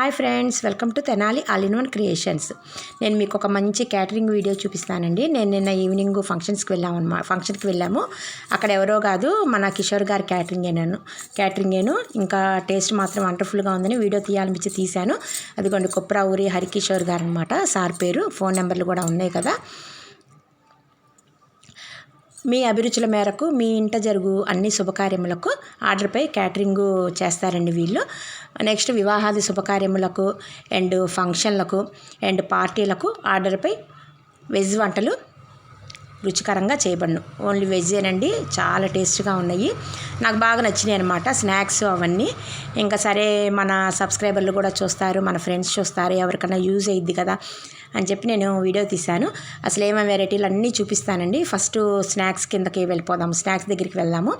Hi friends welcome to Tenali all in one creations. నేను మీకు ఒక మంచి క్యాటరింగ్ వీడియో చూపిస్తానండి. నేను నిన్న ఈవినింగ్ ఫంక్షన్స్కి వెళ్ళాము అనమాట ఫంక్షన్కి వెళ్ళాము. అక్కడ ఎవరో కాదు మన కిషోర్ గారి క్యాటరింగేనాను క్యాటరింగేను ఇంకా టేస్ట్ మాత్రం వండర్ఫుల్గా ఉందని వీడియో తీయాలనిపించి తీశాను. అదిగోండి కొప్రా ఊరి హరికిషోర్ గారు అనమాట సార్ పేరు ఫోన్ నెంబర్లు కూడా ఉన్నాయి కదా. మీ అభిరుచుల మేరకు మీ ఇంట జరుగు అన్ని శుభకార్యములకు ఆర్డర్పై క్యాటరింగ్ చేస్తారండి వీళ్ళు. నెక్స్ట్ వివాహాది శుభకార్యములకు అండ్ ఫంక్షన్లకు అండ్ పార్టీలకు ఆర్డర్పై వెజ్ వంటలు రుచికరంగా చేయబడను. ఓన్లీ వెజ్జేనండి చాలా టేస్ట్గా ఉన్నాయి. నాకు బాగా నచ్చినాయి అనమాట స్నాక్స్ అవన్నీ. ఇంకా సరే మన సబ్స్క్రైబర్లు కూడా చూస్తారు మన ఫ్రెండ్స్ చూస్తారు ఎవరికైనా యూజ్ అయ్యిద్ది కదా అని చెప్పి నేను వీడియో తీశాను. అసలు ఏమేమి వెరైటీలు అన్నీ చూపిస్తానండి. ఫస్ట్ స్నాక్స్ కిందకి వెళ్ళిపోదాము. స్నాక్స్ దగ్గరికి వెళ్దాము.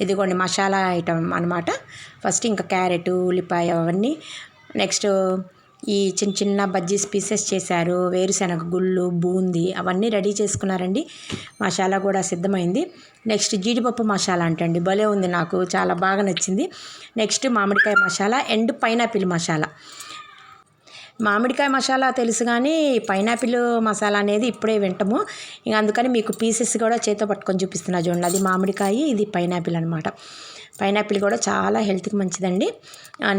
ఇదిగోండి మసాలా ఐటమ్ అనమాట ఫస్ట్ ఇంకా క్యారెట్ ఉల్లిపాయ అవన్నీ. నెక్స్ట్ ఈ చిన్న చిన్న బజ్జీస్ పీసెస్ చేశారు. వేరుశనగ గుళ్ళు బూంది అవన్నీ రెడీ చేసుకున్నారండి. మసాలా కూడా సిద్ధమైంది. నెక్స్ట్ జీడిపప్పు మసాలా అంటండి. భలే ఉంది నాకు. చాలా బాగా నచ్చింది. నెక్స్ట్ మామిడికాయ మసాలా అండ్ పైనాపిల్ మసాలా. మామిడికాయ మసాలా తెలుసు కానీ పైనాపిల్ మసాలా అనేది ఇప్పుడే వింటాము. ఇంక అందుకని మీకు పీసెస్ కూడా చేతితో పట్టుకొని చూపిస్తున్నా చూడండి. అది మామిడికాయ ఇది పైనాపిల్ అనమాట పైనాపిల్ కూడా చాలా హెల్త్కి మంచిదండి.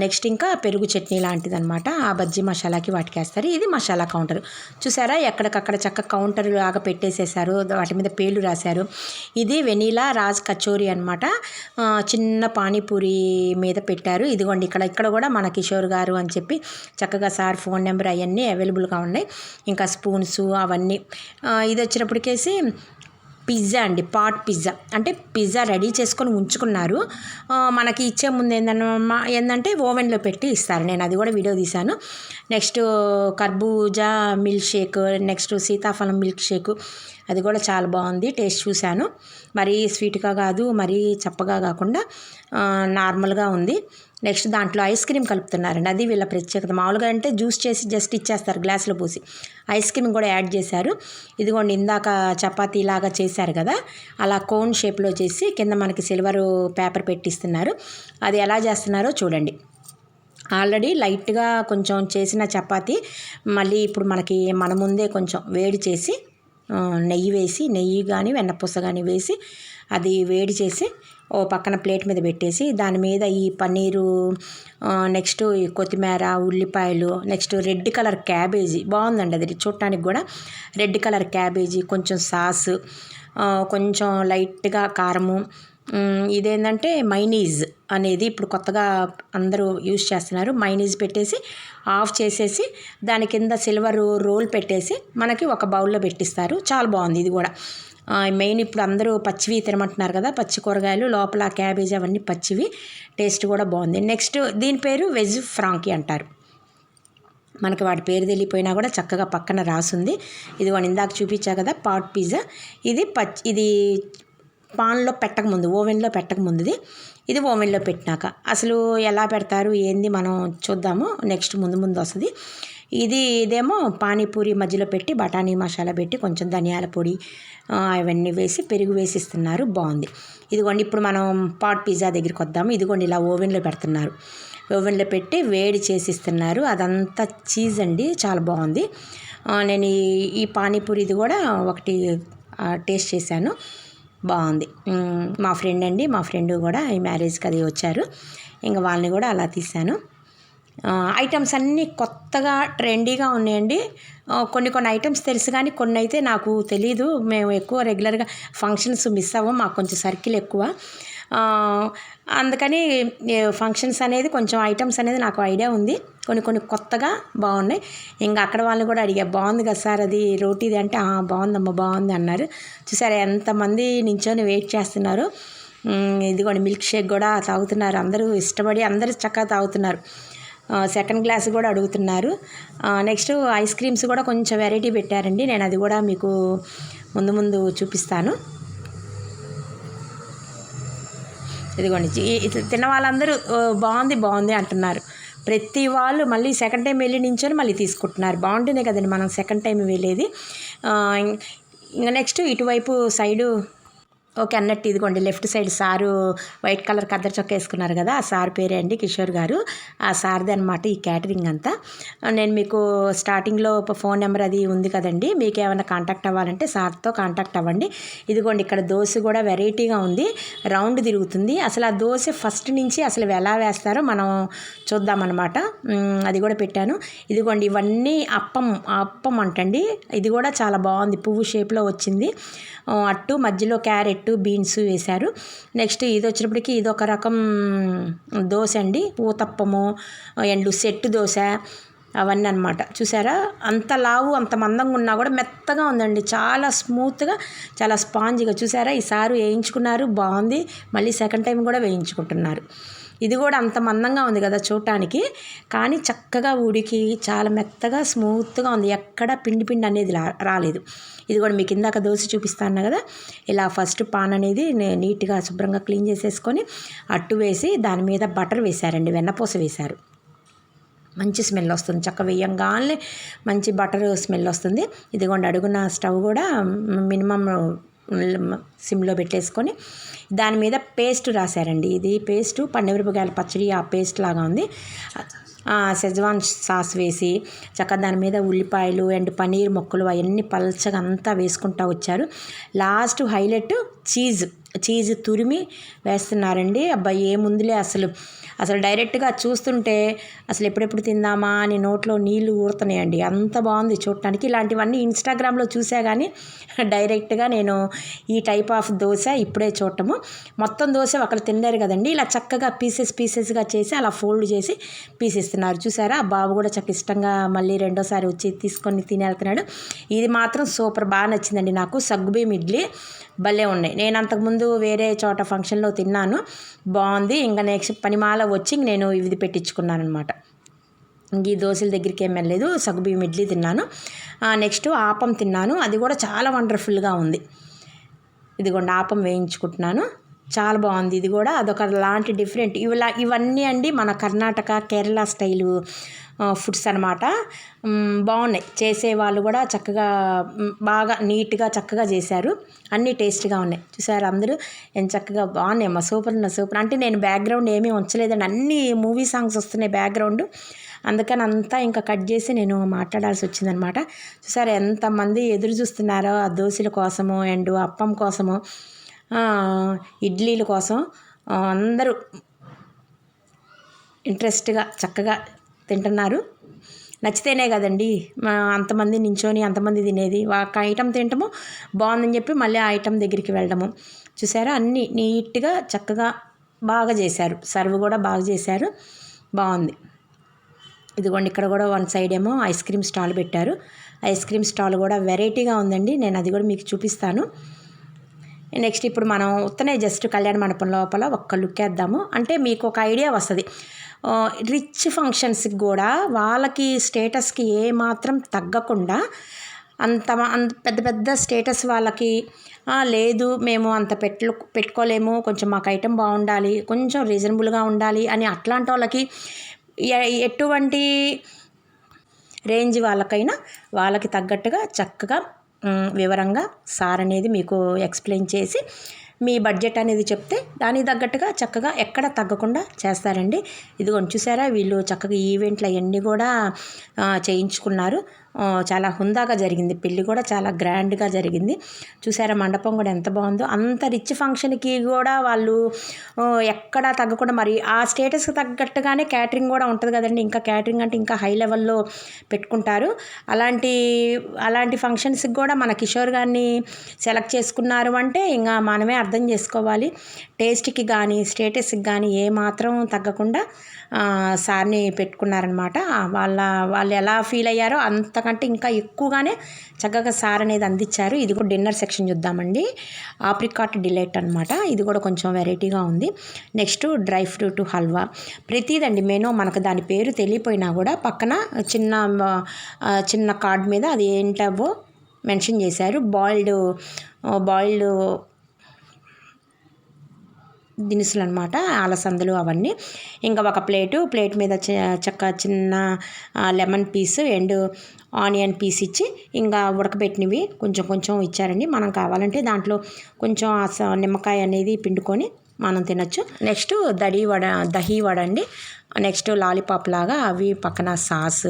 నెక్స్ట్ ఇంకా పెరుగు చట్నీ లాంటిది అనమాట ఆ బజ్జీ మసాలాకి వాటికి వేస్తారు ఇది మసాలా కౌంటర్. చూసారా? ఎక్కడికక్కడ చక్క కౌంటర్ లాగా పెట్టేసేసారు. వాటి మీద పేర్లు రాశారు. ఇది వెనీలా రాజ్ కచోరీ అనమాట చిన్న పానీపూరి మీద పెట్టారు. ఇదిగోండి ఇక్కడ ఇక్కడ కూడా మన కిషోర్ గారు అని చెప్పి చక్కగా సార్ ఫోన్ నెంబర్ అవన్నీ అవైలబుల్గా ఉన్నాయి. ఇంకా స్పూన్స్ అవన్నీ. ఇది వచ్చినప్పటికేసి పిజ్జా అండి పాట్ పిజ్జా. అంటే పిజ్జా రెడీ చేసుకొని ఉంచుకున్నారు. మనకి ఇచ్చే ముందు ఏంటన్నా ఏంటంటే ఓవెన్లో పెట్టి ఇస్తారు. నేను అది కూడా వీడియో తీశాను. నెక్స్ట్ కర్బూజా మిల్క్ షేక్ నెక్స్ట్ సీతాఫలం మిల్క్ షేక్ అది కూడా చాలా బాగుంది టేస్ట్ చూశాను. మరీ స్వీట్గా కాదు మరీ చప్పగా కాకుండా నార్మల్గా ఉంది. నెక్స్ట్ దాంట్లో ఐస్ క్రీమ్ కలుపుతున్నారండి అది వీళ్ళ ప్రత్యేకత. మామూలుగా అంటే జ్యూస్ చేసి జస్ట్ ఇచ్చేస్తారు గ్లాసులో పోసి. ఐస్ క్రీమ్ కూడా యాడ్ చేశారు. ఇదిగోండి ఇందాక చపాతీ లాగా చేశారు కదా? అలా కోన్ షేప్లో చేసి కింద మనకి సిల్వర్ పేపర్ పెట్టిస్తున్నారు. అది ఎలా చేస్తున్నారో చూడండి. ఆల్రెడీ లైట్గా కొంచెం చేసిన చపాతీ మళ్ళీ ఇప్పుడు మనకి మన ముందే కొంచెం వేడి చేసి నెయ్యి వేసి నెయ్యి కానీ వెన్నపూస కానీ వేసి అది వేడి చేసి ఓ పక్కన ప్లేట్ మీద పెట్టేసి దాని మీద ఈ పన్నీరు నెక్స్ట్ ఈ కొత్తిమీర ఉల్లిపాయలు నెక్స్ట్ రెడ్ కలర్ క్యాబేజీ బాగుందండి అది చూడటానికి కూడా. రెడ్ కలర్ క్యాబేజీ కొంచెం సాస్ కొంచెం లైట్గా కారము. ఇదేంటంటే మైనీజ్ అనేది ఇప్పుడు కొత్తగా అందరూ యూజ్ చేస్తున్నారు. మైనీజ్ పెట్టేసి ఆఫ్ చేసేసి దాని కింద సిల్వర్ రోల్ పెట్టేసి మనకి ఒక బౌల్లో పెట్టిస్తారు. చాలా బాగుంది ఇది కూడా. మెయిన్ ఇప్పుడు అందరూ పచ్చివి తినమంటున్నారు కదా పచ్చి కూరగాయలు లోపల క్యాబేజ్ అవన్నీ పచ్చివి. టేస్ట్ కూడా బాగుంది. నెక్స్ట్ దీని పేరు వెజ్ ఫ్రాంకీ అంటారు. మనకి వాటి పేరు తెలియపోయినా కూడా చక్కగా పక్కన రాసుంది. ఇది వాడు ఇందాక చూపించా కదా పాట్ పిజ్జా. ఇది పచ్చి ఇది పాన్లో పెట్టకముందు ఓవెన్లో పెట్టకముందుది ఇది ఓవెన్లో పెట్టినాక. అసలు ఎలా పెడతారు ఏంది మనం చూద్దాము. నెక్స్ట్ ముందు ముందు వస్తుంది. ఇది ఇదేమో పానీపూరి మధ్యలో పెట్టి బఠానీ మసాలా పెట్టి కొంచెం ధనియాల పొడి అవన్నీ వేసి పెరుగు వేసిస్తున్నారు. బాగుంది. ఇదిగోండి ఇప్పుడు మనం పాట్ పిజ్జా దగ్గరికి వద్దాము. ఇదిగోండి ఇలా ఓవెన్లో పెడుతున్నారు. ఓవెన్లో పెట్టి వేడి చేసిస్తున్నారు. అదంతా చీజ్ అండి చాలా బాగుంది. నేను ఈ పానీపూరి ఇది కూడా ఒకటి టేస్ట్ చేశాను. బాగుంది. మా ఫ్రెండ్ అండి మా ఫ్రెండ్ కూడా ఈ మ్యారేజ్కి అది వచ్చారు. ఇంకా వాళ్ళని కూడా అలా తీశాను. ఐటమ్స్ అన్నీ కొత్తగా ట్రెండీగా ఉన్నాయండి. కొన్ని కొన్ని ఐటమ్స్ తెలుసు కానీ కొన్ని అయితే నాకు తెలీదు. మేము ఎక్కువ రెగ్యులర్గా ఫంక్షన్స్ మిస్ అవ్వం. మాకు కొంచెం సర్కిల్ ఎక్కువ. అందుకని ఫంక్షన్స్ అనేది కొంచెం ఐటమ్స్ అనేది నాకు ఐడియా ఉంది. కొన్ని కొన్ని కొత్తగా బాగున్నాయి. ఇంకా అక్కడ వాళ్ళని కూడా అడిగా బాగుంది కదా సార్ అది రోటీది? అంటే బాగుందమ్మా బాగుంది అన్నారు. చూసారా ఎంతమంది నించొని వెయిట్ చేస్తున్నారు. ఇదిగోండి మిల్క్ షేక్ కూడా తాగుతున్నారు. అందరూ ఇష్టపడి అందరూ చక్కగా తాగుతున్నారు. సెకండ్ గ్లాస్ కూడా అడుగుతున్నారు. నెక్స్ట్ ఐస్ క్రీమ్స్ కూడా కొంచెం వెరైటీ పెట్టారండి. నేను అది కూడా మీకు ముందు ముందు చూపిస్తాను. ఇదిగోండి తిన్న వాళ్ళందరూ బాగుంది బాగుంది అంటున్నారు. ప్రతి వాళ్ళు మళ్ళీ సెకండ్ టైం వెళ్ళి నించొని మళ్ళీ తీసుకుంటున్నారు. బాగుంటుంది కదండి మనం సెకండ్ టైం వెళ్ళేది. ఇంకా నెక్స్ట్ ఇటువైపు సైడు ఓకే అన్నట్టు ఇదిగోండి left side sir white colour khaddar చొక్క వేసుకున్నారు కదా ఆ సార్ పేరే అండి కిషోర్ గారు. ఆ సార్ది అనమాట ఈ క్యాటరింగ్ అంతా. నేను మీకు స్టార్టింగ్లో ఫోన్ నెంబర్ అది ఉంది కదండి మీకు ఏమైనా కాంటాక్ట్ అవ్వాలంటే సార్తో కాంటాక్ట్ అవ్వండి. ఇదిగోండి ఇక్కడ దోశ కూడా వెరైటీగా ఉంది రౌండ్ తిరుగుతుంది. అసలు ఆ దోశ ఫస్ట్ నుంచి అసలు ఎలా వేస్తారో మనం చూద్దామన్నమాట. అది కూడా పెట్టాను. ఇదిగోండి ఇవన్నీ అప్పం అప్పం అంటండి. ఇది కూడా చాలా బాగుంది పువ్వు షేప్లో వచ్చింది. అట్టు మధ్యలో క్యారెట్ బీన్స్ వేశారు. నెక్స్ట్ ఇది వచ్చినప్పటికి ఇది ఒక రకం దోశ అండి. ఊతప్పము ఎండు సెట్టు దోశ అవన్నీ అనమాట చూసారా? అంత లావు అంత మందంగా ఉన్నా కూడా మెత్తగా ఉందండి. చాలా స్మూత్గా చాలా స్పాంజ్గా. చూసారా? ఈసారి వేయించుకున్నారు. బాగుంది. మళ్ళీ సెకండ్ టైం కూడా వేయించుకుంటున్నారు. ఇది కూడా అంత మందంగా ఉంది కదా చూడటానికి. కానీ చక్కగా ఉడికి చాలా మెత్తగా స్మూత్గా ఉంది. ఎక్కడ పిండి పిండి అనేది రా- రాలేదు. ఇది కూడా మీకు ఇందాక దోశ చూపిస్తాను కదా. ఇలా ఫస్ట్ పాన్ అనేది నీట్గా శుభ్రంగా క్లీన్ చేసేసుకొని అట్టు వేసి దాని మీద బటర్ వేశారండి. వెన్నపూస వేశారు. మంచి స్మెల్ వస్తుంది. చక్క వేయంగానే మంచి బటర్ స్మెల్ వస్తుంది. ఇదిగోండి అడుగున స్టవ్ కూడా మినిమం సిమ్లో పెట్టేసుకొని దాని మీద పేస్ట్ రాశారండి. ఇది పేస్ట్ పండుమిరపకాయల పచ్చడి ఆ పేస్ట్ లాగా ఉంది. ఆ, సెజ్వాన్ సాస్ వేసి చక్కగా దాని మీద ఉల్లిపాయలు అండ్ పనీర్ ముక్కలు అవన్నీ పల్చగా అంతా వేసుకుంటా వచ్చారు. Last highlight cheese. చీజ్ తురిమి వేస్తున్నారండి. అబ్బాయి ఏముందిలే అసలు. అసలు డైరెక్ట్గా చూస్తుంటే అసలు ఎప్పుడెప్పుడు తిందామా అని నోట్లో నీళ్ళు ఊరుతున్నాయండి. అంత బాగుంది చూడటానికి. ఇలాంటివన్నీ ఇన్స్టాగ్రామ్లో చూసా కానీ డైరెక్ట్గా నేను ఈ టైప్ ఆఫ్ దోశ ఇప్పుడే చూడటము. మొత్తం దోశ ఒకరు తినలేరు కదండి. ఇలా చక్కగా పీసెస్ పీసెస్గా చేసి అలా ఫోల్డ్ చేసి పీసిస్తున్నారు. చూసారా? ఆ బాబు కూడా చక్క ఇష్టంగా మళ్ళీ రెండోసారి వచ్చి తీసుకొని తినేళ్తున్నాడు. ఇది మాత్రం సూపర్ బాగా నచ్చిందండి నాకు. సగ్గుబియ్యం ఇడ్లీ. భలే ఉన్నాయి. నేను అంతకుముందు వేరే చోట ఫంక్షన్లో తిన్నాను. బాగుంది. ఇంకా నెక్స్ట్ పనిమాల వచ్చి నేను ఇది పెట్టించుకున్నాను అనమాట ఇంక ఈ దోశల దగ్గరికి ఏం వెళ్ళలేదు. సగ్గుబియ్యం ఇడ్లీ తిన్నాను. నెక్స్ట్ ఆపం తిన్నాను. అది కూడా చాలా వండర్ఫుల్గా ఉంది. ఇదిగోండి ఆపం వేయించుకుంటున్నాను. చాలా బాగుంది. ఇది కూడా అదొక లాంటి డిఫరెంట్. ఇవిలా ఇవన్నీ అండి మన కర్ణాటక కేరళ స్టైలు ఫుడ్స్ అనమాట బాగున్నాయి. చేసే వాళ్ళు కూడా చక్కగా బాగా నీట్గా చక్కగా చేశారు. అన్నీ టేస్ట్గా ఉన్నాయి. చూసారు అందరూ? ఎంత చక్కగా బాగున్నాయి అమ్మ. సూపర్ ఉన్న సూపర్. అంటే నేను బ్యాక్గ్రౌండ్ ఏమీ ఉంచలేదండి. అన్ని మూవీ సాంగ్స్ వస్తున్నాయి బ్యాక్గ్రౌండ్. అందుకని అంతా ఇంకా కట్ చేసి నేను మాట్లాడాల్సి వచ్చిందనమాట చూసారు ఎంతమంది ఎదురు చూస్తున్నారో ఆ దోశల కోసము అండ్ అప్పం కోసము. ఇడ్లీల కోసం అందరూ ఇంట్రెస్ట్గా చక్కగా తింటున్నారు. నచ్చితేనే కదండి మా అంతమంది నించోని అంతమంది తినేది. ఒక ఐటమ్ తింటాము బాగుందని చెప్పి మళ్ళీ ఆ ఐటెం దగ్గరికి వెళ్ళడము. చూసారా? అన్నీ నీట్గా చక్కగా బాగా చేశారు. సర్వ్ కూడా బాగా చేశారు. బాగుంది. ఇదిగోండి ఇక్కడ కూడా వన్ సైడ్ ఏమో ఐస్ క్రీమ్ స్టాల్ పెట్టారు. ఐస్ క్రీమ్ స్టాల్ కూడా వెరైటీగా ఉందండి. నేను అది కూడా మీకు చూపిస్తాను. నెక్స్ట్ ఇప్పుడు మనం ఉత్తనే జస్ట్ కళ్యాణ మండపం లోపల ఒక్క లుక్ వేద్దాము. అంటే మీకు ఒక ఐడియా వస్తుంది. రిచ్ ఫంక్షన్స్కి కూడా వాళ్ళకి స్టేటస్కి ఏ మాత్రం తగ్గకుండా అంత అంత పెద్ద పెద్ద స్టేటస్ వాళ్ళకి లేదు మేము అంత పెట్టు పెట్టుకోలేము కొంచెం మాకు ఐటెం బాగుండాలి కొంచెం రీజనబుల్గా ఉండాలి అని అట్లాంటి వాళ్ళకి ఎటువంటి రేంజ్ వాళ్ళకైనా వాళ్ళకి తగ్గట్టుగా చక్కగా వివరంగా సార్ అనేది మీకు ఎక్స్ప్లెయిన్ చేసి మీ బడ్జెట్ అనేది చెప్తే దానికి తగ్గట్టుగా చక్కగా ఎక్కడ తగ్గకుండా చేస్తారండి. ఇదిగోండి చూసారా వీళ్ళు చక్కగా ఈవెంట్లు అవన్నీ కూడా చేయించుకున్నారు. చాలా హుందాగా జరిగింది. పెళ్ళి కూడా చాలా గ్రాండ్గా జరిగింది. చూసారా మండపం కూడా ఎంత బాగుందో. అంత రిచ్ ఫంక్షన్కి కూడా వాళ్ళు ఎక్కడా తగ్గకుండా మరి ఆ స్టేటస్కి తగ్గట్టుగానే క్యాటరింగ్ కూడా ఉంటుంది కదండి. ఇంకా క్యాటరింగ్ అంటే ఇంకా హై లెవెల్లో పెట్టుకుంటారు. అలాంటి అలాంటి ఫంక్షన్స్కి కూడా మన కిషోర్ గారిని సెలెక్ట్ చేసుకున్నారు అంటే ఇంకా మనమే అర్థం చేసుకోవాలి. టేస్ట్కి కానీ స్టేటస్కి కానీ ఏ మాత్రం తగ్గకుండా సార్ని పెట్టుకున్నారనమాట. వాళ్ళ వాళ్ళు ఎలా ఫీల్ అయ్యారో అంత అంతకంటే ఇంకా ఎక్కువగానే చక్కగా సార్ అనేది అందించారు. ఇది కూడా డిన్నర్ సెక్షన్ చూద్దామండి. ఆప్రికాట్ డిలైట్ అనమాట ఇది కూడా కొంచెం వెరైటీగా ఉంది. Next dry fruit halwa. ప్రతిదండి menu మనకు దాని పేరు తెలియపోయినా కూడా పక్కన చిన్న చిన్న కార్డ్ మీద అది ఏంటవో మెన్షన్ చేశారు. బాయిల్డ్ బాయిల్డ్ దినుసులు అనమాట అలసందలు అవన్నీ. ఇంకా ఒక ప్లేటు ప్లేట్ మీద చ- చక్క చిన్న lemon piece and onion piece ఇచ్చి ఇంకా ఉడకబెట్టినవి కొంచెం కొంచెం ఇచ్చారండి. మనం కావాలంటే దాంట్లో కొంచెం నిమ్మకాయ అనేది పిండుకొని మనం తినొచ్చు. నెక్స్ట్ దడి వడ దహీ వడ అండి. నెక్స్ట్ లాలీపాప్ లాగా అవి పక్కన సాస్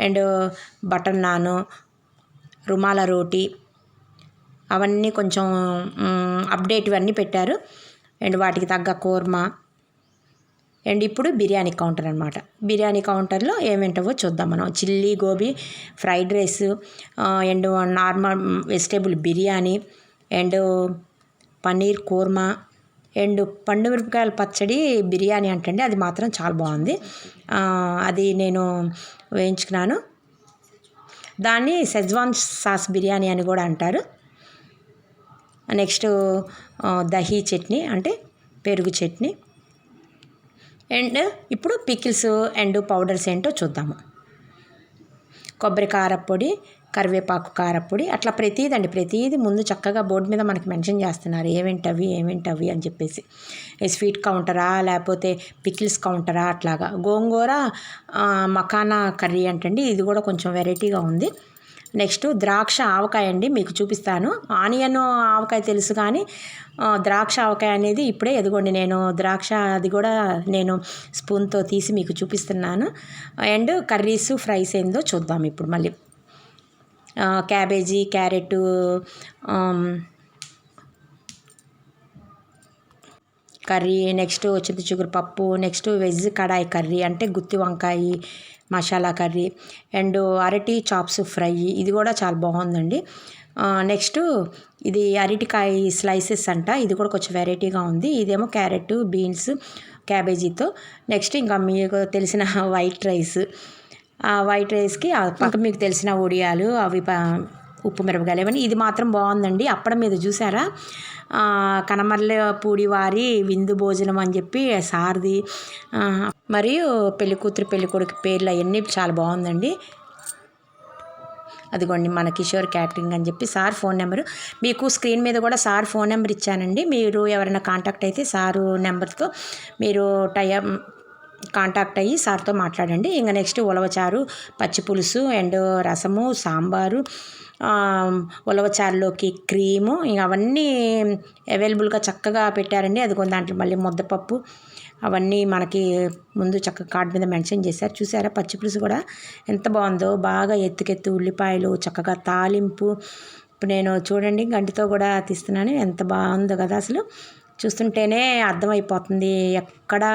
అండ్ బటర్ నాను రుమాల రోటీ అవన్నీ కొంచెం అప్డేట్ ఇవన్నీ పెట్టారు. అండ్ వాటికి తగ్గ కూర్మా. అండ్ ఇప్పుడు బిర్యానీ కౌంటర్ అనమాట బిర్యానీ కౌంటర్లో ఏమేంటవో చూద్దాం మనం. Chilli gobi fried rice and normal vegetable biryani and paneer kurma and పండు మిరపకాయల పచ్చడి బిర్యానీ అంటండి. అది మాత్రం చాలా బాగుంది. అది నేను వేయించుకున్నాను. దాన్ని సెజ్వాన్ సాస్ బిర్యానీ అని కూడా అంటారు. నెక్స్ట్ దహీ చట్నీ అంటే పెరుగు చట్నీ. అండ్ ఇప్పుడు పికిల్స్ అండ్ పౌడర్స్ ఏంటో చూద్దాము. కొబ్బరి కారప్పొడి కరివేపాకు కారపొడి అట్లా ప్రతిదండి ప్రతిదీ ముందు చక్కగా బోర్డు మీద మనకి మెన్షన్ చేస్తున్నారు. ఏమేంటవి ఏమేంటవి అని చెప్పేసి. స్వీట్ కౌంటరా లేకపోతే పికిల్స్ కౌంటరా అట్లాగా. గోంగూర మకానా కర్రీ అంటండి. ఇది కూడా కొంచెం వెరైటీగా ఉంది. నెక్స్ట్ ద్రాక్ష ఆవకాయ అండి మీకు చూపిస్తాను. ఆనియన్ ఆవకాయ తెలుసు కానీ ద్రాక్ష ఆవకాయ అనేది ఇప్పుడే ఎదుగోండి నేను. ద్రాక్ష అది కూడా నేను స్పూన్తో తీసి మీకు చూపిస్తున్నాను. అండ్ కర్రీస్ ఫ్రైస్ ఏందో చూద్దాం ఇప్పుడు మళ్ళీ. క్యాబేజీ క్యారెట్ కర్రీ నెక్స్ట్ చింతచిగురు పప్పు నెక్స్ట్ వెజ్ కడాయి కర్రీ అంటే గుత్తి వంకాయ మసాలా కర్రీ అండ్ అరటి చాప్స్ ఫ్రై ఇది కూడా చాలా బాగుందండి. నెక్స్ట్ ఇది అరటికాయ స్లైసెస్ అంట. ఇది కూడా కొంచెం వెరైటీగా ఉంది. ఇదేమో క్యారెట్ బీన్స్ క్యాబేజీతో. నెక్స్ట్ ఇంకా మీకు తెలిసిన వైట్ రైస్. ఆ వైట్ రైస్కి పక్క మీకు తెలిసిన ఒడియాలు అవి ప- ఉప్పు మిరపకాయలు ఇవన్నీ ఇది మాత్రం బాగుందండి. అప్పడం మీద చూసారా? కనమర్ల పూడి వారి విందు భోజనం అని చెప్పి సార్ది మరియు పెళ్ళి కూతురు పెళ్ళి కొడుకు పేర్లు అవన్నీ చాలా బాగుందండి. అదిగోండి మన కిషోర్ క్యాటరింగ్ అని చెప్పి సార్ ఫోన్ నెంబరు. మీకు స్క్రీన్ మీద కూడా సార్ ఫోన్ నెంబర్ ఇచ్చానండి. మీరు ఎవరైనా కాంటాక్ట్ అయితే సారు నెంబర్తో మీరు టైం కాంటాక్ట్ అయ్యి సార్తో మాట్లాడండి. ఇంకా నెక్స్ట్ ఉలవచారు పచ్చి పులుసు అండ్ రసము సాంబారు ఉలవచారులోకి క్రీము ఇంక అవన్నీ అవైలబుల్గా చక్కగా పెట్టారండి. అది కొన్ని దాంట్లో మళ్ళీ ముద్దపప్పు అవన్నీ మనకి ముందు చక్కగా కార్డ్ మీద మెన్షన్ చేశారు. చూసారా పచ్చి పులుసు కూడా ఎంత బాగుందో. బాగా ఎత్తుకెత్తు ఉల్లిపాయలు చక్కగా తాలింపు. ఇప్పుడు నేను చూడండి గంటితో కూడా తీస్తున్నాను. ఎంత బాగుందో కదా అసలు. చూస్తుంటేనే అర్థమైపోతుంది. ఎక్కడ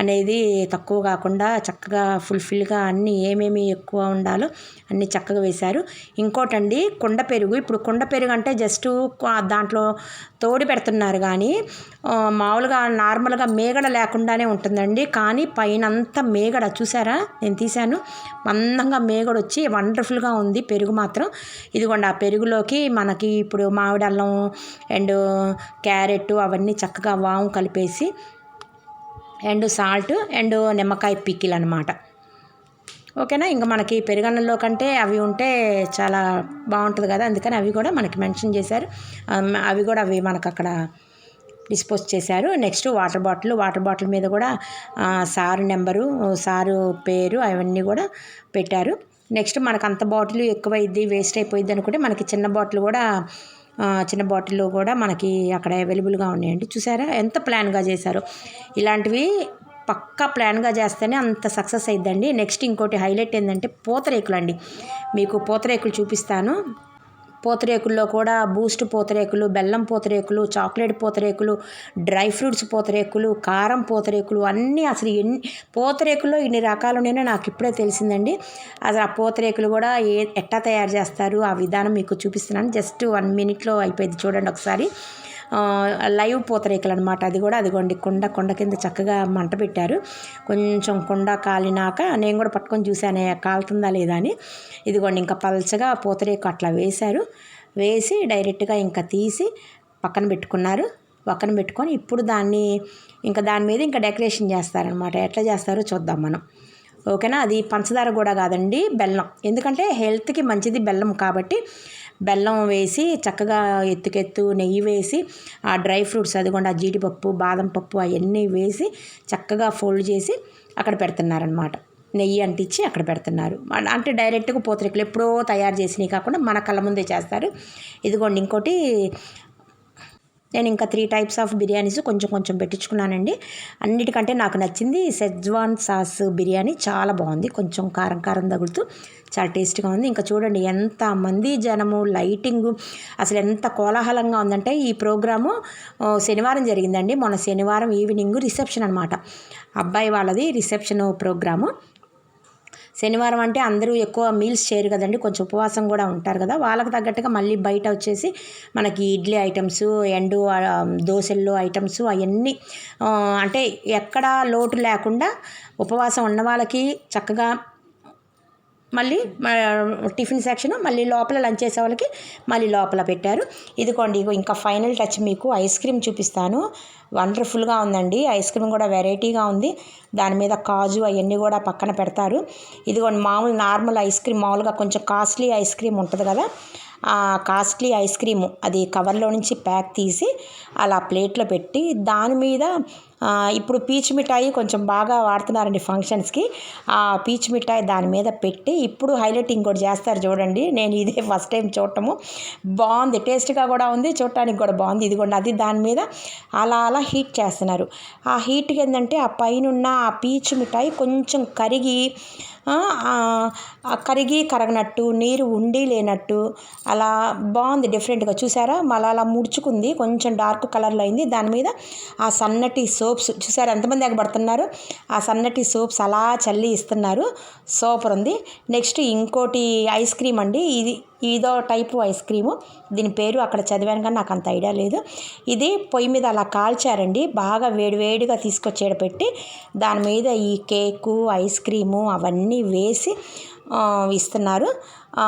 అనేది తక్కువ కాకుండా చక్కగా ఫుల్ఫిల్గా అన్నీ ఏమేమి ఎక్కువ ఉండాలో అన్నీ చక్కగా వేశారు. ఇంకోటండి కుండ పెరుగు. ఇప్పుడు కుండ పెరుగు అంటే జస్ట్ దాంట్లో తోడి పెడుతున్నారు కానీ మామూలుగా నార్మల్గా మేగడ లేకుండానే ఉంటుందండి. కానీ పైన అంతా మేగడ చూసారా? నేను తీశాను. మందంగా మేగడ వచ్చి వండర్ఫుల్గా ఉంది పెరుగు మాత్రం. ఇదిగోండి ఆ పెరుగులోకి మనకి ఇప్పుడు మామిడి అల్లం అండ్ క్యారెట్ అవన్నీ చక్కగా వాము కలిపేసి అండ్ సాల్ట్ అండ్ నిమ్మకాయ పికిల్ అనమాట ఓకేనా? ఇంకా మనకి పెరుగన్నంలో కంటే అవి ఉంటే చాలా బాగుంటుంది కదా? అందుకని అవి కూడా మనకి మెన్షన్ చేశారు. అవి కూడా అవి మనకు అక్కడ డిస్పోజ్ చేశారు. Next water bottle water bottle మీద కూడా సారు నెంబరు సారు పేరు అవన్నీ కూడా పెట్టారు. నెక్స్ట్ మనకు అంత బాటిల్ ఎక్కువైద్ది వేస్ట్ అయిపోయింది అనుకుంటే మనకి చిన్న బాటిల్ కూడా చిన్న బాటిల్లో కూడా మనకి అక్కడ అవైలబుల్గా ఉన్నాయండి. చూసారా? ఎంత ప్లాన్గా చేశారు. ఇలాంటివి పక్కా ప్లాన్గా చేస్తేనే అంత సక్సెస్ అయిద్దండి. నెక్స్ట్ ఇంకోటి హైలైట్ ఏంటంటే పూతరేకులు అండి మీకు పూతరేకులు చూపిస్తాను. పూతరేకుల్లో కూడా బూస్ట్ పూతరేకులు బెల్లం పూతరేకులు చాక్లెట్ పూతరేకులు డ్రై ఫ్రూట్స్ పూతరేకులు కారం పూతరేకులు అన్నీ అసలు ఎన్ని పూతరేకుల్లో ఇన్ని రకాలు ఉన్నాయో నాకు ఇప్పుడే తెలిసిందండి. అసలు ఆ పూతరేకులు కూడా ఏ ఎట్టా తయారు చేస్తారు? ఆ విధానం మీకు చూపిస్తున్నాను. జస్ట్ వన్ మినిట్లో అయిపోయింది చూడండి ఒకసారి. లైవ్ పూతరేకులు అనమాట అది కూడా అదిగోండి కుండ కొండ కింద చక్కగా మంట పెట్టారు. కొంచెం కుండ కాలినాక నేను కూడా పట్టుకొని చూశాను కాలుతుందా లేదా అని. ఇదిగోండి ఇంకా పల్చగా పూతరేకు అట్లా వేశారు. వేసి డైరెక్ట్గా ఇంకా తీసి పక్కన పెట్టుకున్నారు. పక్కన పెట్టుకొని ఇప్పుడు దాన్ని ఇంకా దాని మీద ఇంకా డెకరేషన్ చేస్తారనమాట. ఎట్లా చేస్తారో చూద్దాం మనం. ఓకేనా? అది పంచదార కూడా కాదండి బెల్లం. ఎందుకంటే హెల్త్కి మంచిది బెల్లం కాబట్టి బెల్లం వేసి చక్కగా ఎత్తుకెత్తు నెయ్యి వేసి ఆ డ్రై ఫ్రూట్స్ అదిగోండి ఆ జీడిపప్పు బాదం పప్పు అవన్నీ వేసి చక్కగా ఫోల్డ్ చేసి అక్కడ పెడుతున్నారనమాట నెయ్యి అంటించి అక్కడ పెడుతున్నారు. మన- అంటే డైరెక్ట్గా పూతరేకులు ఎప్పుడో తయారు చేసినవి కాకుండా మన కళ్ళ ముందే చేస్తారు. ఇదిగోండి ఇంకోటి నేను ఇంకా త్రీ టైప్స్ ఆఫ్ బిర్యానీస్ కొంచెం కొంచెం పెట్టించుకున్నానండి. అన్నిటికంటే నాకు నచ్చింది సెజ్వాన్ సాస్ బిర్యానీ. చాలా బాగుంది. కొంచెం కారం కారం తగులుతూ చాలా టేస్ట్గా ఉంది. ఇంకా చూడండి ఎంత మంది జనము లైటింగు అసలు ఎంత కోలాహలంగా ఉందంటే ఈ ప్రోగ్రాము శనివారం జరిగిందండి. మొన్న శనివారం ఈవినింగ్ రిసెప్షన్ అనమాట అబ్బాయి వాళ్ళది రిసెప్షన్ ప్రోగ్రాము. శనివారం అంటే అందరూ ఎక్కువ మీల్స్ చేయరు కదండి. కొంచెం ఉపవాసం కూడా ఉంటారు కదా. వాళ్ళకి తగ్గట్టుగా మళ్ళీ బయట వచ్చేసి మనకి ఇడ్లీ ఐటమ్స్ ఎండు దోశల్లో ఐటమ్స్ అవన్నీ అంటే ఎక్కడా లోటు లేకుండా ఉపవాసం ఉన్న వాళ్ళకి చక్కగా మళ్ళీ టిఫిన్ సెక్షన్ మళ్ళీ లోపల లంచ్ చేసే వాళ్ళకి మళ్ళీ లోపల పెట్టారు. ఇదిగోండి ఇంకా ఫైనల్ టచ్ మీకు ఐస్ క్రీమ్ చూపిస్తాను. వండర్ఫుల్గా ఉందండి. ఐస్ క్రీమ్ కూడా వెరైటీగా ఉంది. దాని మీద కాజు అవన్నీ కూడా పక్కన పెడతారు. ఇదిగోండి మామూలు నార్మల్ ఐస్ క్రీమ్ మామూలుగా కొంచెం కాస్ట్లీ ఐస్ క్రీమ్ ఉంటుంది కదా. ఆ కాస్ట్లీ ఐస్ క్రీము అది కవర్లో నుంచి ప్యాక్ తీసి అలా ప్లేట్లో పెట్టి దాని మీద ఇప్పుడు పీచ్ మిఠాయి కొంచెం బాగా వాడుతున్నారండి ఫంక్షన్స్కి. ఆ పీచ్ మిఠాయి దాని మీద పెట్టి ఇప్పుడు హైలైట్ ఇంకోటి చేస్తారు చూడండి. నేను ఇదే ఫస్ట్ టైం చూడటము. బాగుంది. టేస్ట్గా కూడా ఉంది. చూడటానికి కూడా బాగుంది. ఇదిగోండి. అది దాని మీద అలా అలా హీట్ చేస్తున్నారు. ఆ హీట్కి ఏంటంటే ఆ పైన ఉన్న ఆ పీచు మిఠాయి కొంచెం కరిగి కరిగి కరగనట్టు నీరు ఉండి లేనట్టు అలా బాగుంది. డిఫరెంట్గా చూసారా? మళ్ళీ అలా ముడుచుకుంది. కొంచెం డార్క్ కలర్లో అయింది. దాని మీద ఆ సన్నటి సో సోప్స్ చూసారు ఎంతమంది ఎగబడుతున్నారు? ఆ సన్నటి సోప్స్ అలా చల్లి ఇస్తున్నారు. సూపర్ ఉంది. నెక్స్ట్ ఇంకోటి ఐస్ క్రీమ్ అండి. ఇది ఇదో టైపు ఐస్ క్రీము. దీని పేరు అక్కడ చదివాను కానీ నాకు అంత ఐడియా లేదు. ఇది పొయ్యి మీద అలా కాల్చారండి. బాగా వేడివేడిగా తీసుకొచ్చేడ పెట్టి దాని మీద ఈ కేకు ఐస్ క్రీము అవన్నీ వేసి ఇస్తున్నారు.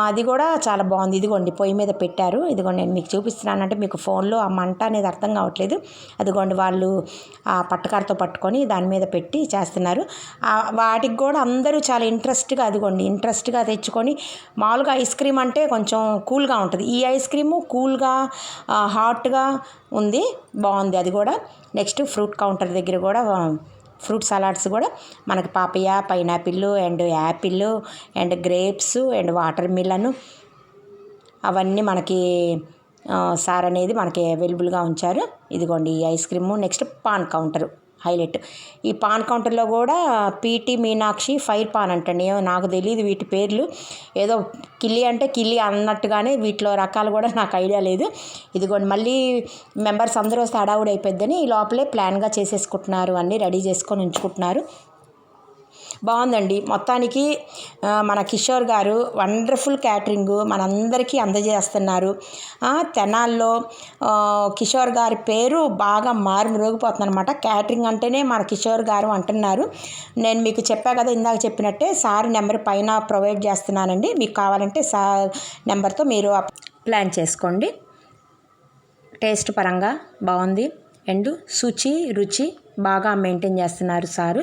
అది కూడా చాలా బాగుంది. ఇదిగోండి పొయ్యి మీద పెట్టారు. ఇదిగోండి నేను మీకు చూపిస్తున్నానంటే మీకు ఫోన్లో ఆ మంట అనేది అర్థం కావట్లేదు. అదిగోండి వాళ్ళు ఆ పట్టకారతో పట్టుకొని దాని మీద పెట్టి చేస్తున్నారు. వాటికి కూడా అందరూ చాలా ఇంట్రెస్ట్గా అదిగోండి ఇంట్రెస్ట్గా తెచ్చుకొని మామూలుగా ఐస్ క్రీమ్ అంటే కొంచెం కూల్గా ఉంటుంది. ఈ ఐస్ క్రీము కూల్గా హాట్గా ఉంది. బాగుంది అది కూడా. నెక్స్ట్ ఫ్రూట్ కౌంటర్ దగ్గర కూడా ఫ్రూట్ సలాడ్స్ కూడా మనకి papaya pineapple and apple and grapes and watermelon అవన్నీ మనకి సార్ అనేది మనకి అవైలబుల్గా ఉంచారు. ఇదిగోండి ఈ ice cream. Next paan counter. Highlight. ఈ పాన్ కౌంటర్లో కూడా పీటీ మీనాక్షి ఫైర్ పాన్ అంటండి నాకు తెలియదు వీటి పేర్లు. ఏదో కిల్లి అంటే కిల్లి అన్నట్టుగానే వీటిలో రకాలు కూడా నాకు ఐడియా లేదు. ఇదిగోండి మళ్ళీ మెంబర్స్ అందరూ వస్తే హడావుడి అయిపోద్దని ఈ లోపలే ప్లాన్గా చేసేసుకుంటున్నారు. అన్నీ రెడీ చేసుకొని ఉంచుకుంటున్నారు. బాగుందండి. మొత్తానికి మన కిషోర్ గారు వండర్ఫుల్ క్యాటరింగ్ మనందరికీ అందజేస్తున్నారు. ఆ, తెనాల్లో కిషోర్ గారి పేరు బాగా మారు అనమాట క్యాటరింగ్ అంటేనే మన కిషోర్ గారు అంటున్నారు. నేను మీకు చెప్పా కదా ఇందాక చెప్పినట్టే సార్ నెంబర్ పైన ప్రొవైడ్ చేస్తున్నానండి. మీకు కావాలంటే సార్ నెంబర్తో మీరు ప్లాన్ చేసుకోండి. టేస్ట్ పరంగా బాగుంది. అండ్ శుచి రుచి బాగా మెయింటైన్ చేస్తున్నారు సారు.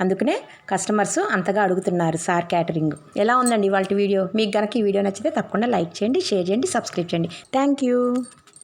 అందుకనే కస్టమర్స్ అంతగా అడుగుతున్నారు సార్ క్యాటరింగ్. ఎలా ఉందండి వాళ్ళ వీడియో? మీకు గనక ఈ వీడియో నచ్చితే తప్పకుండా లైక్ చేయండి షేర్ చేయండి సబ్స్క్రైబ్ చేయండి. Thank you.